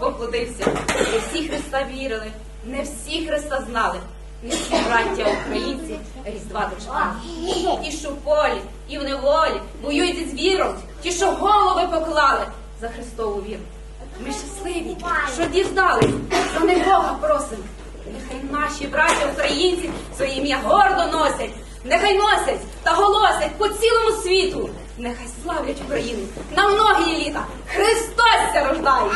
поплодився. Не всі Христа вірили, не всі Христа знали. Не всі браття українці Різдва дочекали. Ті, що в полі і в неволі воюють із віром, ті, що голови поклали за Христову віру. Ми щасливі, що дізнались, за них Бога просимо. Нехай наші браття українці своє ім'я гордо носять, нехай носять та голосять по цілому світу. Нехай славлять Україну на многі літа. Христос рождає!